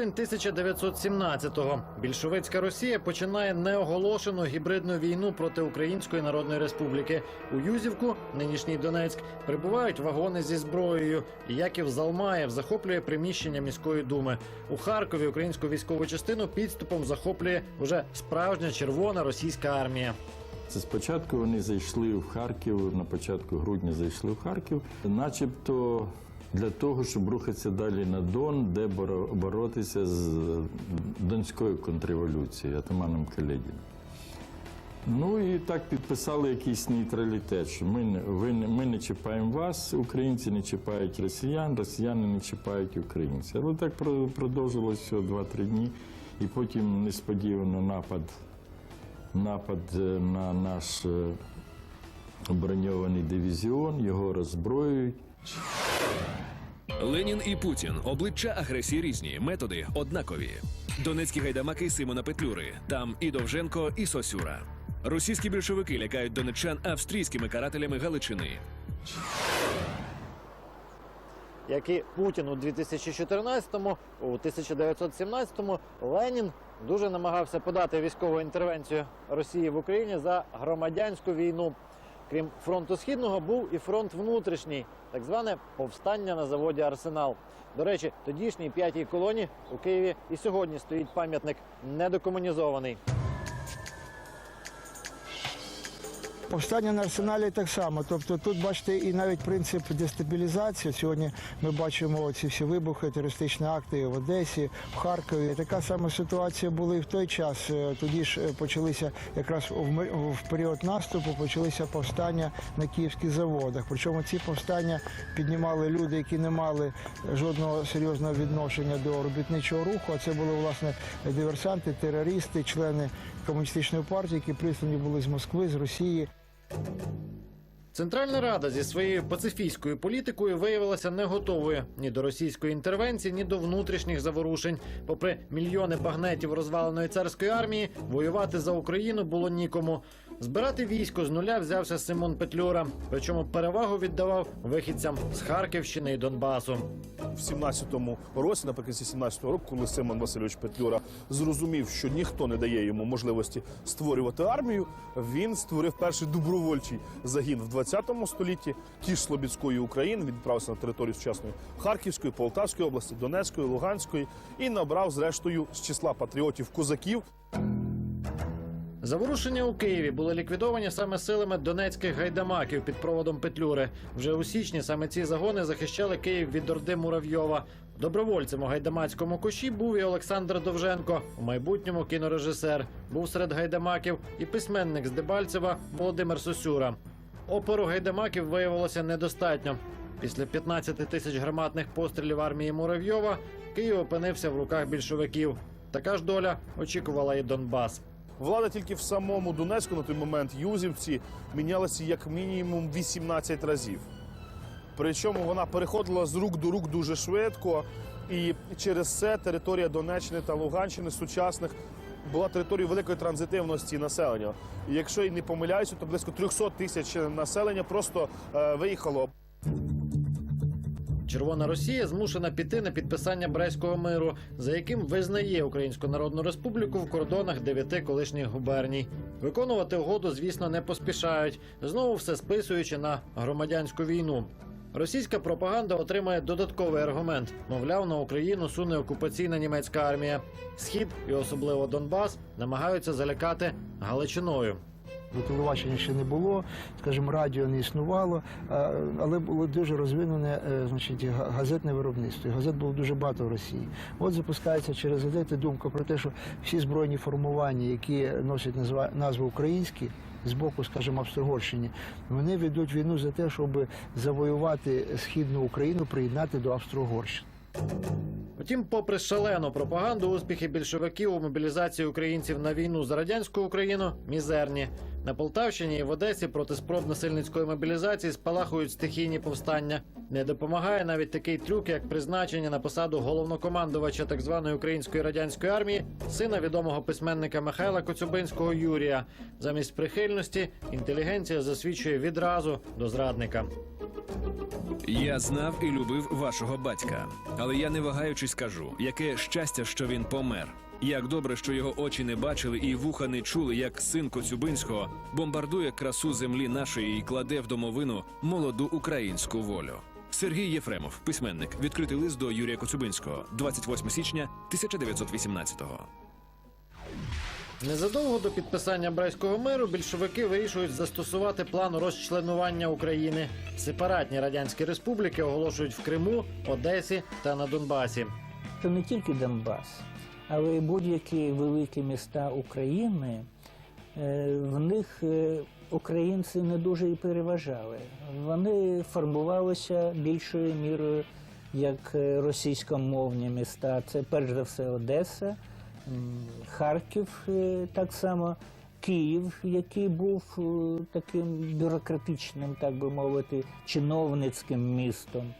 Грудень 1917-го. Більшовицька Росія починає неоголошену гібридну війну проти Української Народної Республіки. У Юзівку, нинішній Донецьк, прибувають вагони зі зброєю. Яків Залмаєв захоплює приміщення міської думи. У Харкові українську військову частину підступом захоплює уже справжня червона російська армія. Це спочатку вони зайшли в Харків, на початку грудня зайшли в Харків, начебто для того, щоб рухатися далі на Дон, де боротися з донською контрреволюцією, атаманом Каледіном. Ну і так підписали якийсь нейтралітет, що ми ви ми не чіпаємо вас, українці не чіпають росіян, росіяни не чіпають українців. Але так про- продовжилося всього 2-3 дні, і потім несподівано напад напад е, на наш е, броньований дивізіон, його роззброюють. Ленін і Путін обличчя агресії різні, методи однакові. Донецькі гайдамаки Симона Петлюри. Там і Довженко, і Сосюра. Російські більшовики лякають донеччан австрійськими карателями Галичини. як і Путін у 2014-му, у 1917-му Ленін дуже намагався подати військову інтервенцію Росії в Україні за громадянську війну. Крім фронту східного, був і фронт внутрішній, так зване повстання на заводі Арсенал. До речі, тодішній п'ятій колоні у Києві і сьогодні стоїть пам'ятник недокомунізований. Повстання на арсеналі так само. Тобто тут бачите і навіть принцип дестабілізації. Сьогодні ми бачимо ці всі вибухи, терористичні акти в Одесі, в Харкові. Така сама ситуація була і в той час. Е, Тоді ж е, почалися якраз в період наступу почалися повстання на київських заводах. Причому ці повстання піднімали люди, які не мали жодного серйозного відношення до робітничого руху. А це були власне диверсанти, терористи, члени комуністичної партії, які прислані були з Москви, з Росії. Центральна Рада зі своєю пацифійською політикою виявилася не готовою ні до російської інтервенції, ні до внутрішніх заворушень. Попри мільйони багнетів розваленої царської армії, воювати за Україну було нікому. Збирати військо з нуля взявся Симон Петлюра, причому перевагу віддавав вихідцям з Харківщини і Донбасу. в 17-му році, наприкінці 17-го року, коли Симон Васильович Петлюра зрозумів, що ніхто не дає йому можливості створювати армію, він створив перший добровольчий загін в 20 столітті. Ті ж Слобідської України відправився на територію сучасної Харківської, Полтавської області, Донецької, Луганської і набрав зрештою з числа патріотів козаків Заворушення у Києві були ліквідовані саме силами донецьких гайдамаків під проводом Петлюри. Вже у січні саме ці загони захищали Київ від орди Муравйова. Добровольцем у гайдамацькому коші був і Олександр Довженко, у майбутньому кінорежисер. Був серед гайдамаків і письменник з Дебальцева Володимир Сосюра. Опору гайдамаків виявилося недостатньо. Після 15 тисяч гарматних пострілів армії Муравйова Київ опинився в руках більшовиків. Така ж доля очікувала і Донбас. Влада тільки в самому Донецьку на той момент Юзівці мінялася як мінімум 18 разів. Причому вона переходила з рук до рук дуже швидко, і через це територія Донеччини та Луганщини сучасних була територією великої транзитивності населення. І якщо я не помиляюся, то близько 300 тисяч населення просто е, виїхало. Червона Росія змушена піти на підписання Брестського миру, за яким визнає Українську Народну Республіку в кордонах дев'яти колишніх губерній. Виконувати угоду, звісно, не поспішають, знову все списуючи на громадянську війну. Російська пропаганда отримає додатковий аргумент: мовляв, на Україну суне окупаційна німецька армія. Схід і особливо Донбас намагаються залякати Галичиною. Бо телебачення ще не було, скажімо, радіо не існувало, але було дуже розвинене е, значить, газетне виробництво. І газет було дуже багато в Росії. От запускається через газети думка про те, що всі збройні формування, які носять назва- назву українські, з боку, скажімо, Австро-Угорщини, вони ведуть війну за те, щоб завоювати східну Україну, приєднати до Австро-Угорщини. Втім, попри шалену пропаганду, успіхи більшовиків у мобілізації українців на війну за радянську Україну мізерні. На Полтавщині і в Одесі проти спроб насильницької мобілізації спалахують стихійні повстання. Не допомагає навіть такий трюк, як призначення на посаду головнокомандувача так званої української радянської армії, сина відомого письменника Михайла Коцюбинського Юрія. Замість прихильності інтелігенція засвідчує відразу до зрадника. Я знав і любив вашого батька, але я не вагаючись кажу, яке щастя, що він помер. Як добре, що його очі не бачили і вуха не чули, як син Коцюбинського бомбардує красу землі нашої і кладе в домовину молоду українську волю. Сергій Єфремов, письменник, відкритий лист до Юрія Коцюбинського, 28 січня 1918-го. Незадовго до підписання Брестського миру більшовики вирішують застосувати план розчленування України. Сепаратні радянські республіки оголошують в Криму, Одесі та на Донбасі. Це не тільки Донбас, але й будь-які великі міста України. е, В них е, українці не дуже і переважали. Вони формувалися більшою мірою як е, російськомовні міста. Це перш за все Одеса, Харків е, так само. Київ, який був е, таким бюрократичним, так би мовити, чиновницьким містом,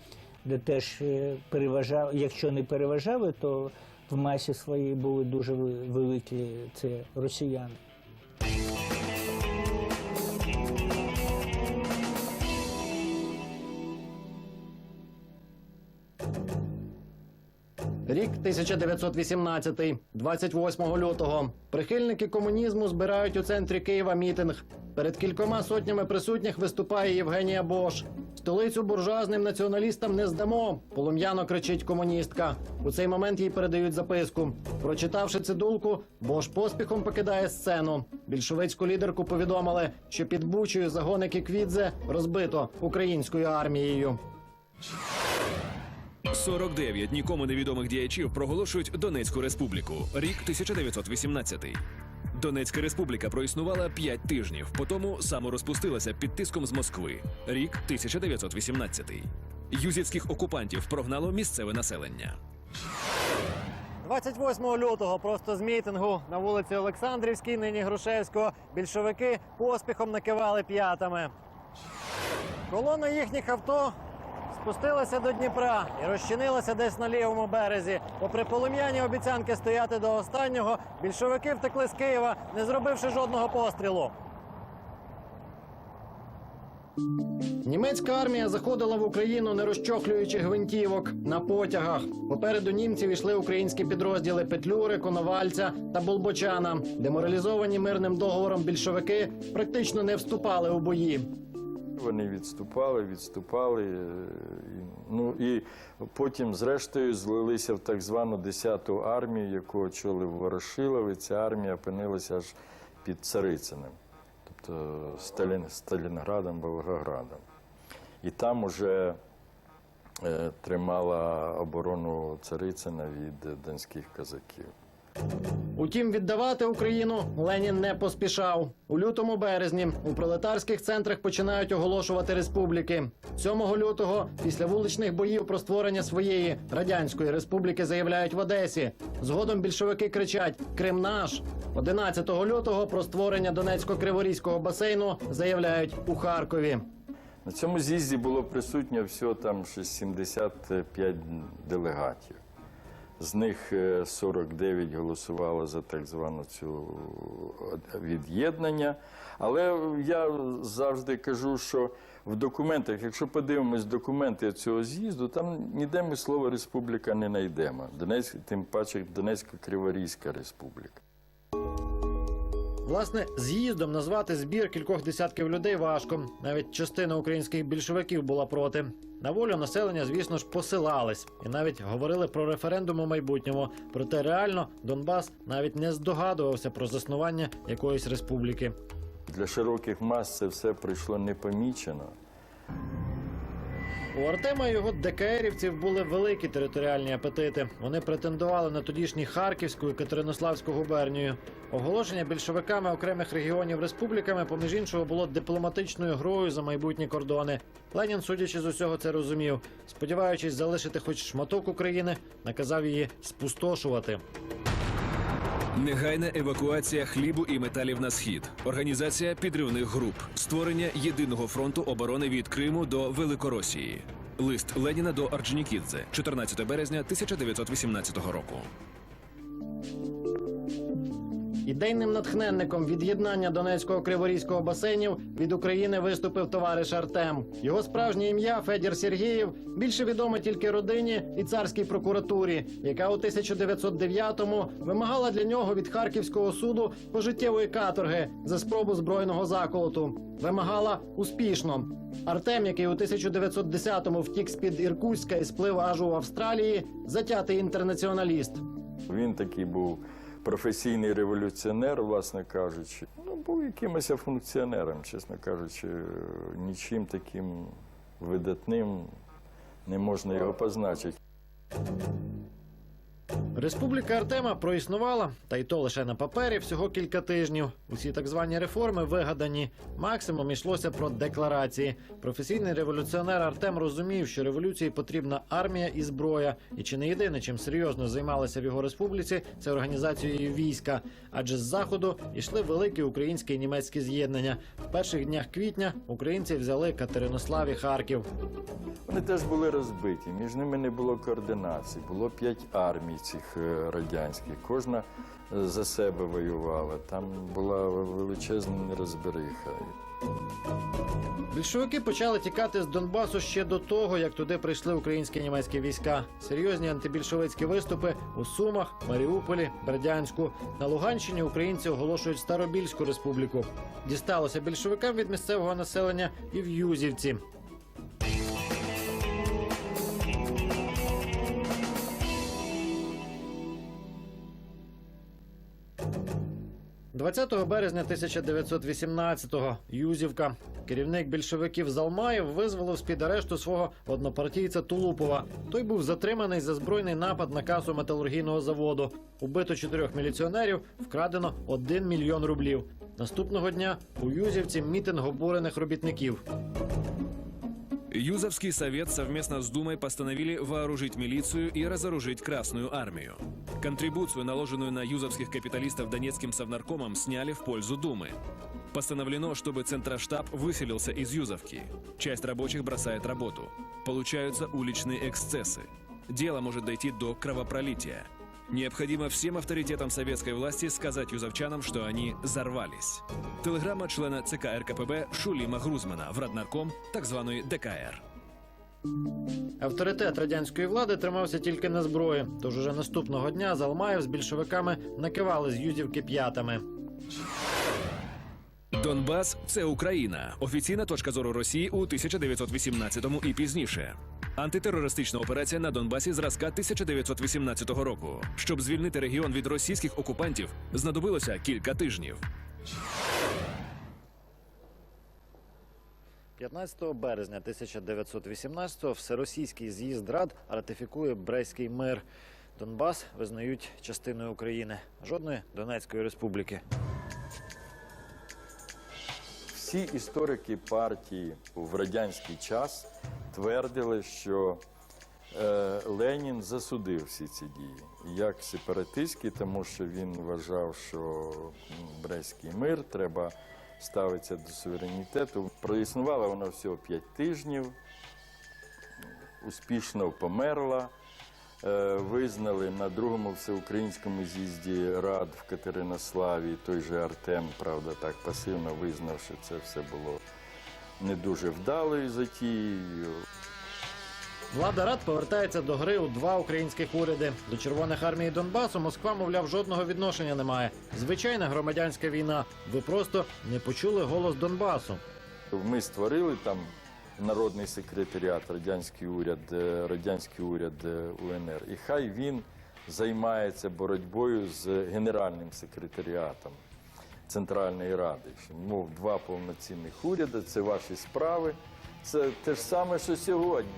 де теж е, переважав, якщо не переважали, то в масі своїй були дуже великі це росіяни. Рік 1918, 28 лютого. Прихильники комунізму збирають у центрі Києва мітинг. Перед кількома сотнями присутніх виступає Євгенія Бош. Столицю буржуазним націоналістам не здамо. Полум'яно кричить комуністка. У цей момент їй передають записку. Прочитавши цидулку, Бош поспіхом покидає сцену. Більшовицьку лідерку повідомили, що під Бучею загони Кіквідзе розбито українською армією. 49 нікому невідомих діячів проголошують Донецьку республіку. Рік 1918. Донецька республіка проіснувала 5 тижнів, потому саморозпустилася під тиском з Москви. Рік 1918. Юзівських окупантів прогнало місцеве населення. 28 лютого просто з мітингу на вулиці Олександрівській, нині Грушевського, більшовики поспіхом накивали п'ятами. Колона їхніх авто спустилася до Дніпра і розчинилася десь на лівому березі. Попри полум'яні обіцянки стояти до останнього, більшовики втекли з Києва, не зробивши жодного пострілу. Німецька армія заходила в Україну, не розчохлюючи гвинтівок на потягах. Попереду німців йшли українські підрозділи Петлюри, Коновальця та Болбочана. Деморалізовані мирним договором більшовики практично не вступали у бої. Вони відступали, відступали. е, Ну і потім, зрештою, злилися в так звану 10-ту армію, яку очолив Ворошилов, і ця армія опинилася аж під Царициним, тобто Сталін, Сталінградом, Волгоградом. І там уже е, тримала оборону Царицина від донських козаків. Утім, віддавати Україну Ленін не поспішав. У лютому березні у пролетарських центрах починають оголошувати республіки. 7 лютого, після вуличних боїв про створення своєї радянської республіки, заявляють в Одесі. Згодом більшовики кричать Крим наш. 11 лютого про створення Донецько-Криворізького басейну заявляють у Харкові. На цьому з'їзді було присутньо всього там ще 75 делегатів. З них е, 49 голосувало за так звану цю е, від'єднання. Але я завжди кажу, що в документах, якщо подивимось документи цього з'їзду, там ніде ми слово республіка не знайдемо. Донецьк, тим паче Донецько-Криворізька республіка. Власне, з'їздом назвати збір кількох десятків людей важко. Навіть частина українських більшовиків була проти. На волю населення, звісно ж, посилались і навіть говорили про референдум у майбутньому. Проте реально Донбас навіть не здогадувався про заснування якоїсь республіки. Для широких мас це все пройшло непомічено. У Артема і його ДКРівців були великі територіальні апетити. Вони претендували на тодішній Харківську і Катеринославську губернію. Оголошення більшовиками окремих регіонів республіками, поміж іншого, було дипломатичною грою за майбутні кордони. Ленін, судячи з усього, це розумів. Сподіваючись залишити хоч шматок України, наказав її спустошувати. Негайна евакуація хлібу і металів на схід, організація підривних груп, створення єдиного фронту оборони від Криму до Великоросії. Лист Леніна до Орджонікідзе, 14 березня 1918 року. Ідейним натхненником від'єднання Донецького криворізького басейнів від України виступив товариш Артем. Його справжнє ім'я Федір Сергієв більше відоме тільки родині і царській прокуратурі, яка у 1909-му вимагала для нього від харківського суду пожиттєвої каторги за спробу збройного заколоту. Вимагала успішно. Артем, який у 1910-му втік з під Іркутська і сплив аж у Австралії, затятий інтернаціоналіст. Він такий був професійний революціонер, власне кажучи. Ну, був якимось функціонером, чесно кажучи, нічим таким видатним не можна його позначити. Республіка Артема проіснувала, та й то лише на папері всього кілька тижнів. Усі так звані реформи вигадані. Максимум йшлося про декларації. Професійний революціонер Артем розумів, що революції потрібна армія і зброя. І чи не єдине, чим серйозно займалися в його республіці, це організацією війська. Адже з заходу йшли великі українські і німецькі з'єднання. В перших днях квітня українці взяли Катеринослав і Харків. Вони теж були розбиті, між ними не було координації. Було п'ять армій цих е, радянських. Кожна е, за себе воювала. Там була величезна нерозбериха. Більшовики почали тікати з Донбасу ще до того, як туди прийшли українські німецькі війська. Серйозні антибільшовицькі виступи у Сумах, Маріуполі, Бердянську. На Луганщині українці оголошують Старобільську республіку. Дісталося більшовикам від місцевого населення і в Юзівці. 20 березня 1918-го Юзівка. Керівник більшовиків Залмаєв визволив з під арешту свого однопартійця Тулупова. Той був затриманий за збройний напад на касу металургійного заводу. Убито чотирьох міліціонерів, вкрадено 1 мільйон рублів. Наступного дня у Юзівці мітинг обурених робітників. Юзовский совет совместно с Думой постановили вооружить милицию и разоружить Красную армию. Контрибуцию, наложенную на юзовских капиталистов Донецким совнаркомом, сняли в пользу Думы. Постановлено, чтобы Центроштаб выселился из Юзовки. Часть рабочих бросает работу. Получаются уличные эксцессы. Дело может дойти до кровопролития. Необходимо всем авторитетам советской власти сказать юзовчанам, что они зарвались. Телеграмма члена ЦК РКПБ Шуліма Грузмана в Раднарком так званої ДКР. Авторитет радянської влади тримався тільки на зброї. Тож уже наступного дня Залмаєв з більшовиками накивали з Юзівки п'ятами. Донбас це Україна. Офіційна точка зору Росії у 1918-му і пізніше. Антитерористична операція на Донбасі зразка 1918 року. Щоб звільнити регіон від російських окупантів, знадобилося кілька тижнів. 15 березня 1918-го Всеросійський з'їзд Рад ратифікує Брестський мир. Донбас визнають частиною України. Жодної Донецької республіки. Всі історики партії в радянський час твердили, що е, Ленін засудив всі ці дії як сепаратистські, тому що він вважав, що Брестський мир треба ставитися до суверенітету. Проіснувала вона всього 5 тижнів, успішно померла. Е, Визнали на другому всеукраїнському з'їзді рад в Катеринославі. Той же Артем, правда, так пасивно визнав, що це все було не дуже вдалою затією. Влада Рад повертається до гри у два українських уряди. До Червоних армій Донбасу Москва, мовляв, жодного відношення не має. Звичайна громадянська війна. Ви просто не почули голос Донбасу. Ми створили там народний секретаріат, радянський уряд, е, радянський уряд е, УНР. І хай він займається боротьбою з генеральним секретаріатом Центральної Ради. Мов два повноцінних уряди, це ваші справи. Це те ж саме, що сьогодні.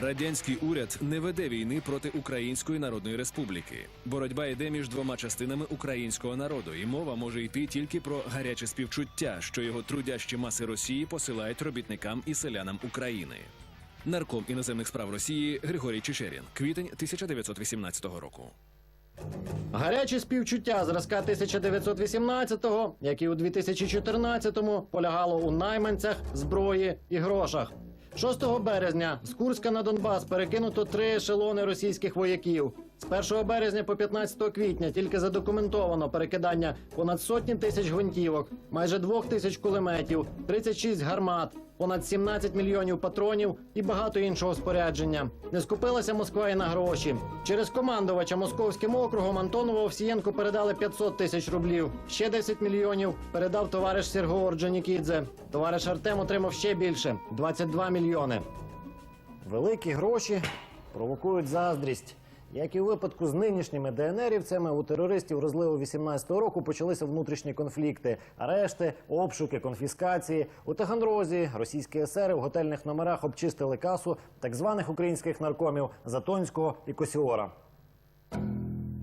Радянський уряд не веде війни проти Української Народної Республіки. Боротьба йде між двома частинами українського народу, і мова може йти тільки про гаряче співчуття, що його трудящі маси Росії посилають робітникам і селянам України. Нарком іноземних справ Росії Григорій Чечерін, квітень 1918 року. Гарячі співчуття зразка 1918-го, як і у 2014-му, полягало у найманцях, зброї і грошах. 6 березня з Курська на Донбас перекинуто три ешелони російських вояків. З 1 березня по 15 квітня тільки задокументовано перекидання понад сотні тисяч гвинтівок, майже двох тисяч кулеметів, 36 гармат, понад 17 мільйонів патронів і багато іншого спорядження. Не скупилася Москва і на гроші. Через командувача московським округом Антонову Овсієнку передали 500 тисяч рублів. Ще 10 мільйонів передав товариш Серго Орджонікідзе. Товариш Артем отримав ще більше 22 мільйони. Великі гроші провокують заздрість. Як і у випадку з нинішніми ДНРівцями, у терористів розливу 18-го року почалися внутрішні конфлікти, арешти, обшуки, конфіскації. У Таганрозі російські есери в готельних номерах обчистили касу так званих українських наркомів Затонського і Косіора.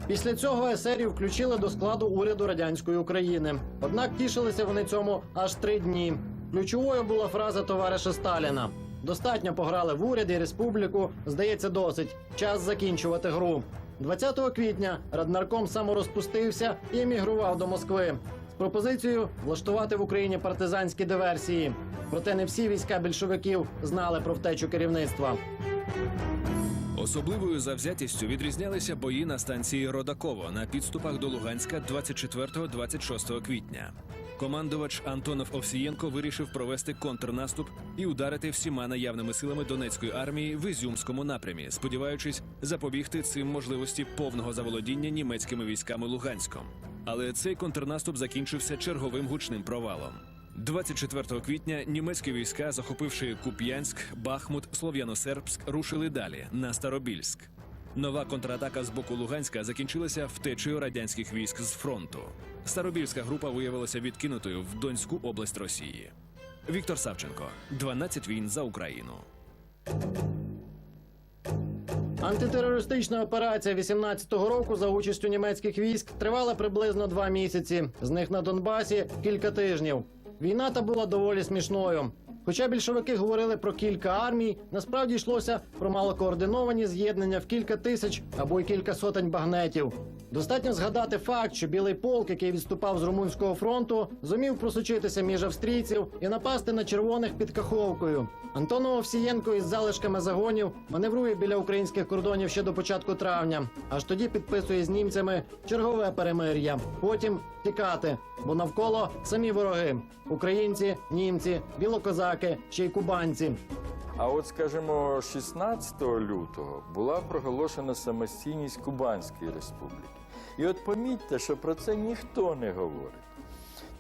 Після цього есерів включили до складу уряду радянської України. Однак тішилися вони цьому аж три дні. Ключовою була фраза товариша Сталіна: достатньо пограли в уряд і республіку. Здається, досить. Час закінчувати гру. 20 квітня раднарком саморозпустився і емігрував до Москви з пропозицією влаштувати в Україні партизанські диверсії. Проте не всі війська більшовиків знали про втечу керівництва. Особливою завзятістю відрізнялися бої на станції Родаково на підступах до Луганська 24-26 квітня. Командувач Антонов Овсієнко вирішив провести контрнаступ і ударити всіма наявними силами Донецької армії в Ізюмському напрямі, сподіваючись запобігти цим можливості повного заволодіння німецькими військами Луганськом. Але цей контрнаступ закінчився черговим гучним провалом. 24 квітня німецькі війська, захопивши Куп'янськ, Бахмут, Слов'яно-Сербськ, рушили далі на Старобільськ. Нова контратака з боку Луганська закінчилася втечею радянських військ з фронту. Старобільська група виявилася відкинутою в Донську область Росії. Віктор Савченко, 12 війн за Україну. Антитерористична операція 18-го року за участю німецьких військ тривала приблизно два місяці. З них на Донбасі кілька тижнів. Війна та була доволі смішною. Хоча більшовики говорили про кілька армій, насправді йшлося про малокоординовані з'єднання в кілька тисяч або й кілька сотень багнетів. Достатньо згадати факт, що білий полк, який відступав з румунського фронту, зумів просочитися між австрійців і напасти на червоних під Каховкою. Антонов Овсієнко із залишками загонів маневрує біля українських кордонів ще до початку травня. Аж тоді підписує з німцями чергове перемир'я. Потім тікати, бо навколо самі вороги: українці, німці, білокозаки, ще й кубанці. А от, скажімо, 16 лютого була проголошена самостійність Кубанської республіки. І от помітьте, що про це ніхто не говорить.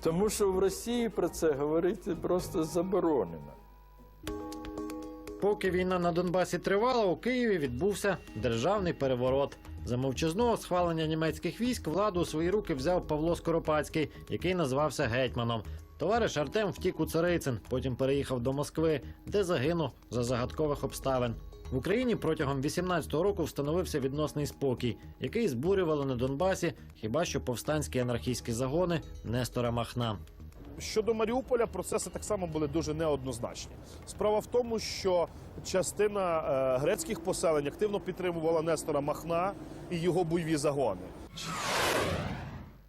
Тому що в Росії про це говорити просто заборонено. Поки війна на Донбасі тривала, у Києві відбувся державний переворот. За мовчазного схвалення німецьких військ владу у свої руки взяв Павло Скоропадський, який назвався гетьманом. Товариш Артем втік у Царицин, потім переїхав до Москви, де загинув за загадкових обставин. В Україні протягом 18-го року встановився відносний спокій, який збурювали на Донбасі хіба що повстанські анархійські загони Нестора Махна. Щодо Маріуполя, процеси так само були дуже неоднозначні. Справа в тому, що частина е, грецьких поселень активно підтримувала Нестора Махна і його бойові загони.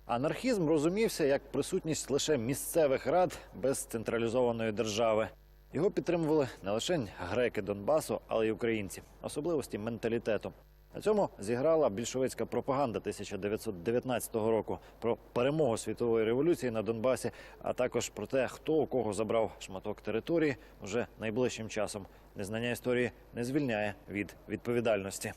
Анархізм розумівся як присутність лише місцевих рад без централізованої держави. Його підтримували не лише греки Донбасу, але й українці, особливості менталітету. На цьому зіграла більшовицька пропаганда 1919 року про перемогу світової революції на Донбасі, а також про те, хто у кого забрав шматок території вже найближчим часом. Незнання історії не звільняє від відповідальності.